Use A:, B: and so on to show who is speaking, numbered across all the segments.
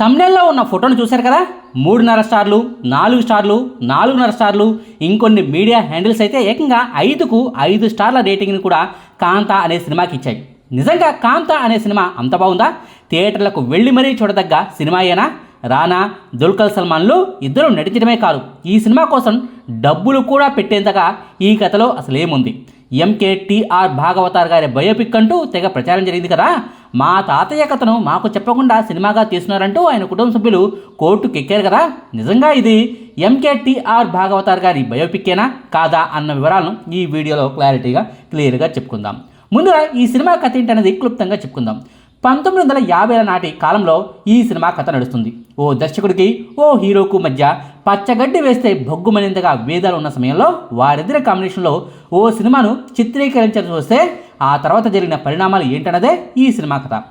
A: తమిళంలో ఉన్న ఫోటోను చూశారు కదా? మూడున్నర స్టార్లు నాలుగు స్టార్లు నాలుగున్నర స్టార్లు ఇంకొన్ని మీడియా హ్యాండిల్స్ అయితే ఏకంగా ఐదుకు ఐదు స్టార్ల రేటింగ్ని కూడా కాంత అనే సినిమాకి ఇచ్చాయి. నిజంగా కాంత అనే సినిమా అంత బాగుందా? థియేటర్లకు వెళ్ళి మరీ చూడదగ్గ సినిమాయేనా రానా దుల్కర్ సల్మాన్లు ఇద్దరు నటించడమే కాదు. ఈ సినిమా కోసం డబ్బులు కూడా పెట్టేంతగా ఈ కథలో అసలేముంది? ఎంకే టిఆర్ భాగవతార్ గారి బయోపిక్ అంటూ తెగ ప్రచారం జరిగింది కదా? మా తాతయ్య కథను మాకు చెప్పకుండా సినిమాగా తీస్తున్నారంటూ ఆయన కుటుంబ సభ్యులు కోర్టుకు ఎక్కారు కదా? నిజంగా ఇది ఎంకేటీఆర్ భాగవతార్ గారి బయోపిక్కేనా? కాదా అన్న వివరాలను ఈ వీడియోలో క్లారిటీగా క్లియర్గా చెప్పుకుందాం. ముందుగా ఈ సినిమా కథ ఏంటనేది క్లుప్తంగా చెప్పుకుందాం. పంతొమ్మిది వందల యాభైల నాటి కాలంలో ఈ సినిమా కథ నడుస్తుంది. ఓ దర్శకుడికి ఓ హీరోకు మధ్య పచ్చగడ్డి వేస్తే భొగ్గుమనేంతగా వేదాలు ఉన్న సమయంలో వారిద్దరి కాంబినేషన్లో ఓ సినిమాను చిత్రీకరించాల్సి వస్తే ఆ తర్వాత జరిగిన పరిణామాలు ఏంటన్నదే ఈ సినిమా కథ.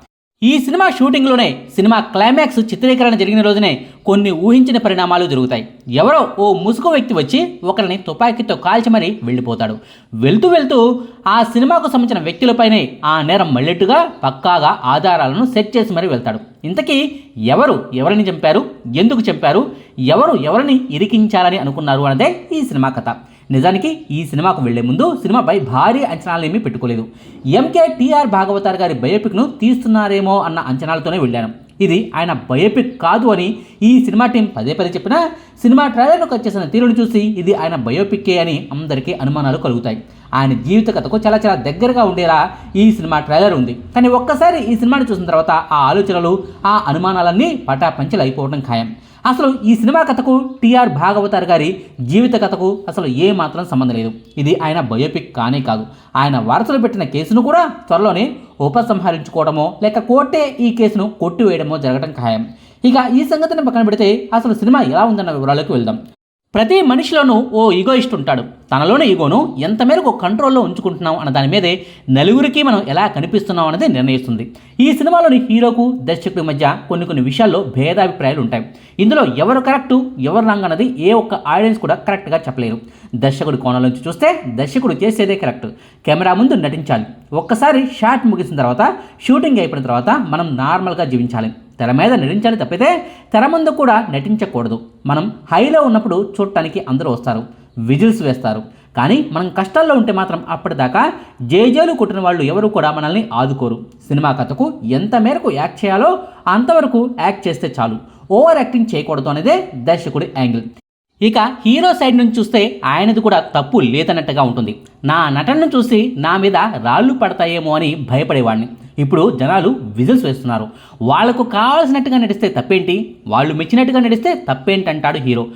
A: ఈ సినిమా షూటింగ్లోనే సినిమా క్లైమాక్స్ చిత్రీకరణ జరిగిన రోజునే కొన్ని ఊహించిన పరిణామాలు జరుగుతాయి. ఎవరో ఓ ముసుగు వ్యక్తి వచ్చి ఒకరిని తుపాకీతో కాల్చి మరీ వెళ్ళిపోతాడు. వెళ్తూ వెళ్తూ ఆ సినిమాకు సంబంధించిన వ్యక్తులపైనే ఆ నేరం మళ్ళెట్టుగా పక్కాగా ఆధారాలను సెట్ చేసి మరీ వెళ్తాడు. ఇంతకీ ఎవరు ఎవరిని చంపారు? ఎందుకు చంపారు? ఎవరు ఎవరిని ఇరికించాలని అనుకున్నారు అన్నదే ఈ సినిమా కథ. నిజానికి ఈ సినిమాకు వెళ్ళే ముందు సినిమాపై భారీ అంచనాలేమీ పెట్టుకోలేదు. ఎంకే టిఆర్ భాగవతార్ గారి బయోపిక్ను తీస్తున్నారేమో అన్న అంచనాలతోనే వెళ్ళాను. ఇది ఆయన బయోపిక్ కాదు అని ఈ సినిమా టీం పదే పదే చెప్పినా సినిమా ట్రైలర్లకు వచ్చేసిన తీరును చూసి ఇది ఆయన బయోపిక్కే అని అందరికీ అనుమానాలు కలుగుతాయి. ఆయన జీవిత కథకు చాలా చాలా దగ్గరగా ఉండేలా ఈ సినిమా ట్రైలర్ ఉంది. కానీ ఒక్కసారి ఈ సినిమాని చూసిన తర్వాత ఆ ఆలోచనలు ఆ అనుమానాలన్నీ పటాపంచలు అయిపోవడం ఖాయం. అసలు ఈ సినిమా కథకు టిఆర్ భాగవతార్ గారి జీవిత కథకు అసలు ఏ మాత్రం సంబంధం లేదు. ఇది ఆయన బయోపిక్ కానే కాదు. ఆయన వారసులు పెట్టిన కేసును కూడా త్వరలోనే ఉపసంహరించుకోవడమో లేక కోర్టే ఈ కేసును కొట్టివేయడమో జరగడం ఖాయం. ఇక ఈ సంగతిని పక్కన పెడితే అసలు సినిమా ఎలా ఉందన్న వివరాలకు వెళ్దాం. ప్రతి మనిషిలోనూ ఓ ఈగోయిస్ట్ ఉంటాడు. తనలోని ఈగోను ఎంత మేరకు కంట్రోల్లో ఉంచుకుంటున్నాం అన్న దాని మీదే నలుగురికి మనం ఎలా కనిపిస్తున్నాం అనేది నిర్ణయిస్తుంది. ఈ సినిమాలోని హీరోకు దర్శకుడి మధ్య కొన్ని కొన్ని విషయాల్లో భేదాభిప్రాయాలు ఉంటాయి. ఇందులో ఎవరు కరెక్టు ఎవరు రాంగ్ అన్నది ఏ ఒక్క ఆడియన్స్ కూడా కరెక్ట్గా చెప్పలేరు. దర్శకుడి కోణం నుంచి చూస్తే దర్శకుడు చేసేదే కరెక్ట్. కెమెరా ముందు నటించాలి. ఒక్కసారి షాట్ ముగిసిన తర్వాత షూటింగ్ అయిపోయిన తర్వాత మనం నార్మల్గా జీవించాలి. తెర మీద నటించాలి తప్పితే తెర ముందు కూడా నటించకూడదు. మనం హైలో ఉన్నప్పుడు చూడటానికి అందరూ వస్తారు విజిల్స్ వేస్తారు. కానీ మనం కష్టాల్లో ఉంటే మాత్రం అప్పటిదాకా జేజేలు కొట్టిన వాళ్ళు ఎవరు కూడా మనల్ని ఆదుకోరు. సినిమా కథకు ఎంత మేరకు యాక్ట్ చేయాలో అంతవరకు యాక్ట్ చేస్తే చాలు. ఓవర్ యాక్టింగ్ చేయకూడదు అనేదే దర్శకుడి యాంగిల్. ఇక హీరో సైడ్ నుంచి చూస్తే ఆయనది కూడా తప్పు లేదన్నట్టుగా ఉంటుంది. నా నటనను చూసి నా మీద రాళ్ళు పడతాయేమో అని భయపడేవాడిని ఇప్పుడు జనాలు విజిల్స్ వేస్తున్నారు. వాళ్ళకు కావాల్సినట్టుగా నడిస్తే తప్పేంటి? వాళ్ళు మెచ్చినట్టుగా నడిస్తే తప్పేంటంటాడు హీరో.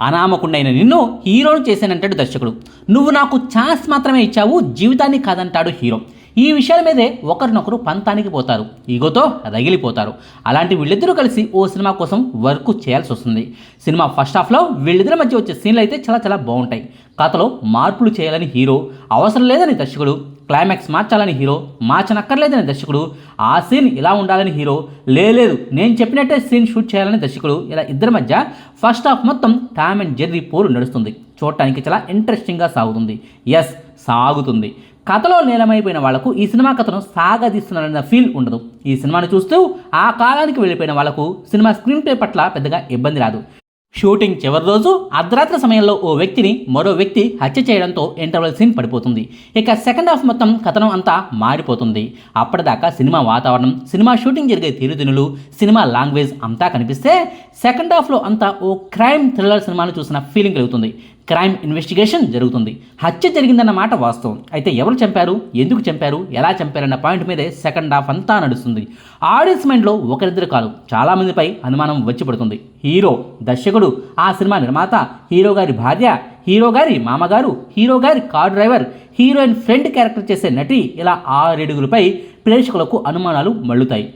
A: అనామకుండైన నిన్ను హీరోను చేశానంటాడు దర్శకుడు. నువ్వు నాకు ఛాన్స్ మాత్రమే ఇచ్చావు జీవితాన్ని కాదంటాడు హీరో. ఈ విషయాల మీదే ఒకరినొకరు పంతానికి పోతారు. ఈగోతో రగిలిపోతారు. అలాంటి వీళ్ళిద్దరూ కలిసి ఓ సినిమా కోసం వర్క్ చేయాల్సి వస్తుంది. సినిమా ఫస్ట్ హాఫ్లో వీళ్ళిద్దరి మధ్య వచ్చే సీన్లు అయితే చాలా చాలా బాగుంటాయి. కథలో మార్పులు చేయాలని హీరో అవసరం లేదని దర్శకుడు క్లైమాక్స్ మార్చాలని హీరో మార్చనక్కర్లేదని దర్శకుడు ఆ సీన్ ఇలా ఉండాలని హీరో లేదు నేను చెప్పినట్టే సీన్ షూట్ చేయాలని దర్శకుడు ఇలా ఇద్దరి మధ్య ఫస్ట్ హాఫ్ మొత్తం టామ్ అండ్ జెర్రీ పోరు నడుస్తుంది. చూడటానికి చాలా ఇంట్రెస్టింగ్గా సాగుతుంది. ఎస్ సాగుతుంది. కథలో నీలమైపోయిన వాళ్ళకు ఈ సినిమా కథను సాగదీస్తున్నారన్న ఫీల్ ఉండదు. ఈ సినిమాను చూస్తూ ఆ కాలానికి వెళ్ళిపోయిన వాళ్ళకు సినిమా స్క్రీన్ ప్లే పట్ల పెద్దగా ఇబ్బంది రాదు. షూటింగ్ చివరి రోజు అర్ధరాత్రి సమయంలో ఓ వ్యక్తిని మరో వ్యక్తి హత్య చేయడంతో ఇంటర్వల్ సీన్ పడిపోతుంది. ఇక సెకండ్ హాఫ్ మొత్తం కథనం అంతా మారిపోతుంది. అప్పటిదాకా సినిమా వాతావరణం సినిమా షూటింగ్ జరిగే తీరుదినులు సినిమా లాంగ్వేజ్ అంతా కనిపిస్తే సెకండ్ హాఫ్లో అంతా ఓ క్రైమ్ థ్రిల్లర్ సినిమాను చూసిన ఫీలింగ్ కలుగుతుంది. క్రైమ్ ఇన్వెస్టిగేషన్ జరుగుతుంది. హత్య జరిగిందన్న మాట వాస్తవం. అయితే ఎవరు చంపారు? ఎందుకు చంపారు? ఎలా చంపారన్న పాయింట్ మీదే సెకండ్ హాఫ్ అంతా నడుస్తుంది. ఆడియన్స్ మైండ్లో ఒకరిద్దరు కాదు చాలామందిపై అనుమానం వచ్చి పడుతుంది. హీరో దర్శకుడు ఆ సినిమా నిర్మాత హీరో గారి భార్య హీరో గారి మామగారు హీరో గారి car driver heroine friend character చేసే నటి ఇలా ఆరేడుగులపై ప్రేక్షకులకు అనుమానాలు మళ్ళుతాయి.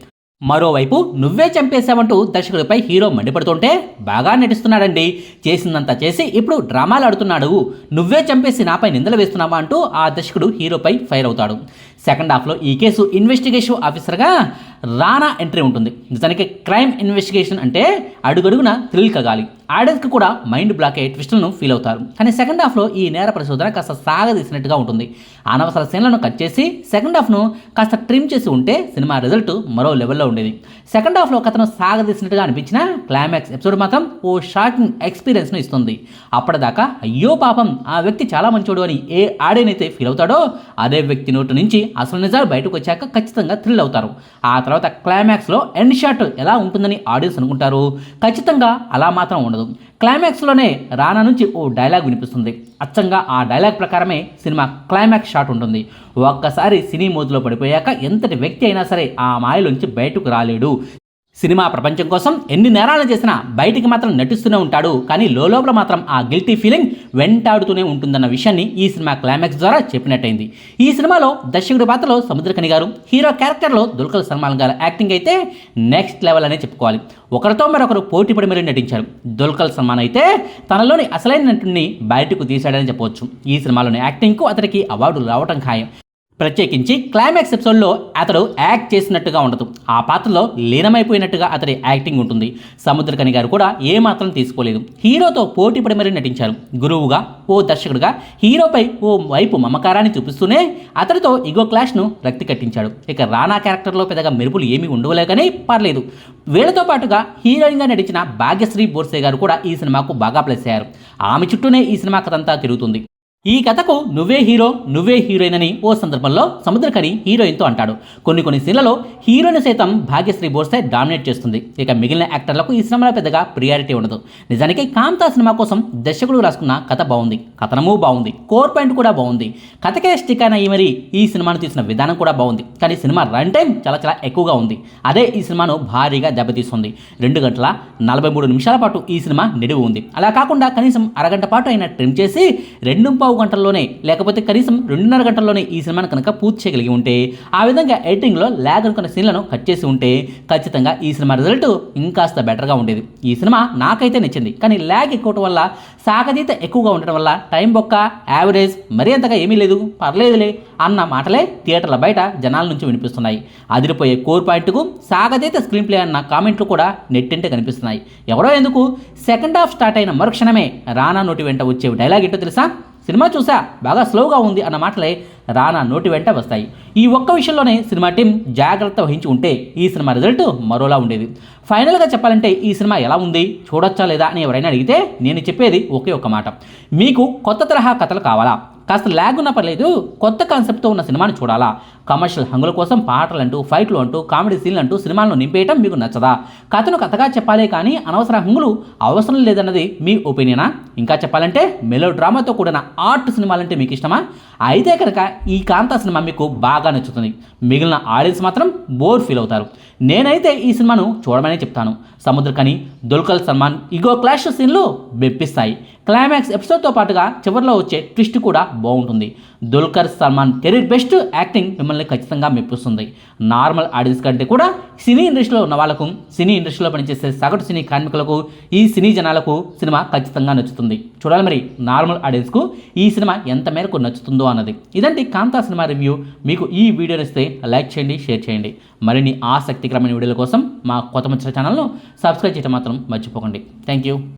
A: మరోవైపు నువ్వే చంపేశావంటూ దర్శకుడిపై హీరో మండిపడుతుంటే బాగా నటిస్తున్నాడండి. చేసిందంతా చేసి ఇప్పుడు డ్రామాలు ఆడుతున్నాడు. నువ్వే చంపేసి నాపై నిందలు వేస్తున్నావా అంటూ ఆ దర్శకుడు హీరోపై ఫైర్ అవుతాడు. సెకండ్ హాఫ్లో ఈ కేసు ఇన్వెస్టిగేషన్ ఆఫీసర్గా రానా ఎంట్రీ ఉంటుంది. నిజానికి క్రైమ్ ఇన్వెస్టిగేషన్ అంటే అడుగడుగున థ్రిల్ కగాలి ఆడియన్స్కి కూడా మైండ్ బ్లాక్ అయ్యే ట్విస్టులను ఫీల్ అవుతారు. కానీ సెకండ్ హాఫ్లో ఈ నేర పరిశోధన కాస్త సాగదీసినట్టుగా ఉంటుంది. అనవసర సీన్లను కట్ చేసి సెకండ్ హాఫ్ను కాస్త ట్రిమ్ చేసి ఉంటే సినిమా రిజల్ట్ మరో లెవెల్లో ఉండేది. సెకండ్ హాఫ్లో కథను సాగదీసినట్టుగా అనిపించిన క్లైమాక్స్ ఎపిసోడ్ మాత్రం ఓ షాకింగ్ ఎక్స్పీరియన్స్ను ఇస్తుంది. అప్పటిదాకా అయ్యో పాపం ఆ వ్యక్తి చాలా మంచోడు అని ఏ ఆడియన్ అయితే ఫీల్ అవుతాడో అదే వ్యక్తి నోటి నుంచి అసలు నిజాలు బయటకు వచ్చాక ఖచ్చితంగా థ్రిల్ అవుతారు. ఆ తర్వాత క్లైమాక్స్లో ఎండ్ షాట్ ఎలా ఉంటుందని ఆడియన్స్ అనుకుంటారు? ఖచ్చితంగా అలా మాత్రం ఉండదు. క్లైమాక్స్లోనే రానా నుంచి ఓ డైలాగ్ వినిపిస్తుంది. అచ్చంగా ఆ డైలాగ్ ప్రకారమే సినిమా క్లైమాక్స్ షాట్ ఉంటుంది. ఒక్కసారి సినీ మోదులో పడిపోయాక ఎంతటి వ్యక్తి అయినా సరే ఆ మాయలోంచి బయటకు రాలేడు. సినిమా ప్రపంచం కోసం ఎన్ని నేరాలు చేసినా బయటికి మాత్రం నటిస్తూనే ఉంటాడు. కానీ లోపల మాత్రం ఆ గిల్టీ ఫీలింగ్ వెంటాడుతూనే ఉంటుందన్న విషయాన్ని ఈ సినిమా క్లైమాక్స్ ద్వారా చెప్పినట్టయింది. ఈ సినిమాలో దర్శకుడి పాత్రలో సముద్రకని గారు హీరో క్యారెక్టర్లో దుల్కర్ సల్మాన్ గారు యాక్టింగ్ అయితే నెక్స్ట్ లెవెల్ అనే చెప్పుకోవాలి. ఒకరితో మరొకరు పోటీ పడి మరీ నటించారు. దుల్కర్ సల్మాన్ అయితే తనలోని అసలైన నటుడిని బయటకు తీశాడని చెప్పవచ్చు. ఈ సినిమాలోని యాక్టింగ్కు అతనికి అవార్డులు రావటం ఖాయం. ప్రత్యేకించి క్లైమాక్స్ ఎపిసోడ్లో అతడు యాక్ట్ చేసినట్టుగా ఉండదు. ఆ పాత్రలో లీనమైపోయినట్టుగా అతడి యాక్టింగ్ ఉంటుంది. సముద్రకని గారు కూడా ఏమాత్రం తీసుకోలేదు. హీరోతో పోటీ పడి మరీ నటించారు. గురువుగా ఓ దర్శకుడుగా హీరోపై ఓ వైపు మమకారాన్ని చూపిస్తూనే అతడితో ఇగో క్లాష్ను రక్తి కట్టించాడు. ఇక రానా క్యారెక్టర్లో పెద్దగా మెరుపులు ఏమీ ఉండవలే కానీ పర్లేదు. వీళ్ళతో పాటుగా హీరోయిన్గా నటించిన భాగ్యశ్రీ బోర్సే గారు కూడా ఈ సినిమాకు బాగా ప్లస్ అయ్యారు. ఆమె చుట్టూనే ఈ సినిమా కథంతా తిరుగుతుంది. ఈ కథకు నువ్వే హీరో నువ్వే హీరోయిన్ అని ఓ సందర్భంలో సముద్రకని హీరోయిన్తో అంటాడు. కొన్ని కొన్ని సీన్లలో హీరోయిన్ సైతం భాగ్యశ్రీ బోర్సే డామినేట్ చేస్తుంది. ఇక మిగిలిన యాక్టర్లకు ఈ సినిమాలో పెద్దగా ప్రియారిటీ ఉండదు. నిజానికి కాంతా సినిమా కోసం దర్శకుడు రాసుకున్న కథ బాగుంది కథనము బాగుంది కోర్ పాయింట్ కూడా బాగుంది కథకే స్టిక్ అయిన ఈ మరి ఈ సినిమాను తీసిన విధానం కూడా బాగుంది కానీ సినిమా రన్ టైం చాలా చాలా ఎక్కువగా ఉంది. అదే ఈ సినిమాను భారీగా దెబ్బతీస్తుంది. రెండు గంటల నలభై మూడు నిమిషాల పాటు ఈ సినిమా నిడివి ఉంది. అలా కాకుండా కనీసం అరగంట పాటు అయినా ట్రిమ్ చేసి రెండు పావు గంటల్లోనే లేకపోతే కనీసం రెండున్నర గంటల్లోనే ఈ సినిమాను కనుక పూర్తి చేయగలిగి ఉంటే ఆ విధంగా ఎడిటింగ్లో ల్యాగ్ అనుకున్న సీన్లను కట్ చేసి ఉంటే ఖచ్చితంగా ఈ సినిమా రిజల్ట్ ఇంకాస్త బెటర్గా ఉండేది. ఈ సినిమా నాకైతే నచ్చింది. కానీ ల్యాగ్ ఎక్కువటం వల్ల సాగతీత ఎక్కువగా ఉండటం వల్ల టైం బొక్క యావరేజ్ మరీ అంతగా ఏమీ లేదు. పర్లేదులే అన్న మాటలే థియేటర్ల బయట జనాల నుంచి వినిపిస్తున్నాయి. అదిరిపోయే కోర్ పాయింట్కు సాగతీత స్క్రీన్ ప్లే అన్న కామెంట్లు కూడా నెట్టింటే కనిపిస్తున్నాయి. ఎవరో ఎందుకు సెకండ్ హాఫ్ స్టార్ట్ అయిన మరుక్షణమే రానా నోటి వెంట వచ్చే డైలాగ్ ఏంటో తెలుసా? సినిమా చూసా బాగా స్లోగా ఉంది అన్న మాటలే రానా నోటి వెంట వస్తాయి. ఈ ఒక్క విషయంలోనే సినిమా టీం జాగ్రత్త వహించి ఉంటే ఈ సినిమా రిజల్ట్ మరోలా ఉండేది. ఫైనల్గా చెప్పాలంటే ఈ సినిమా ఎలా ఉంది చూడొచ్చా లేదా అని ఎవరైనా అడిగితే నేను చెప్పేది ఒకే ఒక్క మాట. మీకు కొత్త తరహా కథలు కావాలా? కాస్త ల్యాగ్ ఉన్న పర్లేదు కొత్త కాన్సెప్ట్తో ఉన్న సినిమాని చూడాలా. కమర్షియల్ హంగుల కోసం పాటలు అంటూ ఫైట్లు అంటూ కామెడీ సీన్లు అంటూ సినిమాలను నింపేయటం మీకు నచ్చదా? కథను కథగా చెప్పాలే కానీ అనవసర హంగులు అవసరం లేదన్నది మీ ఒపీనియనా? ఇంకా చెప్పాలంటే మెలో డ్రామాతో కూడిన ఆర్ట్ సినిమాలంటే మీకు ఇష్టమా? అయితే కనుక ఈ కాంతా సినిమా మీకు బాగా నచ్చుతుంది. మిగిలిన ఆడియన్స్ మాత్రం బోర్ ఫీల్ అవుతారు. నేనైతే ఈ సినిమాను చూడమనే చెప్తాను. సముద్రకని దుల్కర్ సల్మాన్ ఇగో క్లాష్ సీన్లు మెప్పిస్తాయి క్లైమాక్స్ ఎపిసోడ్తో పాటుగా చివరిలో వచ్చే ట్విస్ట్ కూడా బాగుంటుంది. Dulquer Salmaan career best acting మిమ్మల్ని ఖచ్చితంగా మెప్పిస్తుంది. నార్మల్ ఆడియన్స్ కంటే కూడా సినీ ఇండస్ట్రీలో ఉన్న వాళ్ళకు సినీ ఇండస్ట్రీలో పనిచేసే సగటు సినీ కార్మికులకు ఈ సినీ జనాలకు సినిమా ఖచ్చితంగా నచ్చుతుంది. చూడాలి మరి నార్మల్ ఆడియన్స్కు ఈ సినిమా ఎంత మేరకు నచ్చుతుందో అన్నది. ఇదండి కాంతా సినిమా రివ్యూ. మీకు ఈ వీడియో నచ్చితే లైక్ చేయండి షేర్ చేయండి. మరిన్ని ఆసక్తికరమైన వీడియోల కోసం మా కొత్త ముచ్చట ఛానల్ను సబ్స్క్రైబ్ చేయడం మాత్రం మర్చిపోకండి. Thank you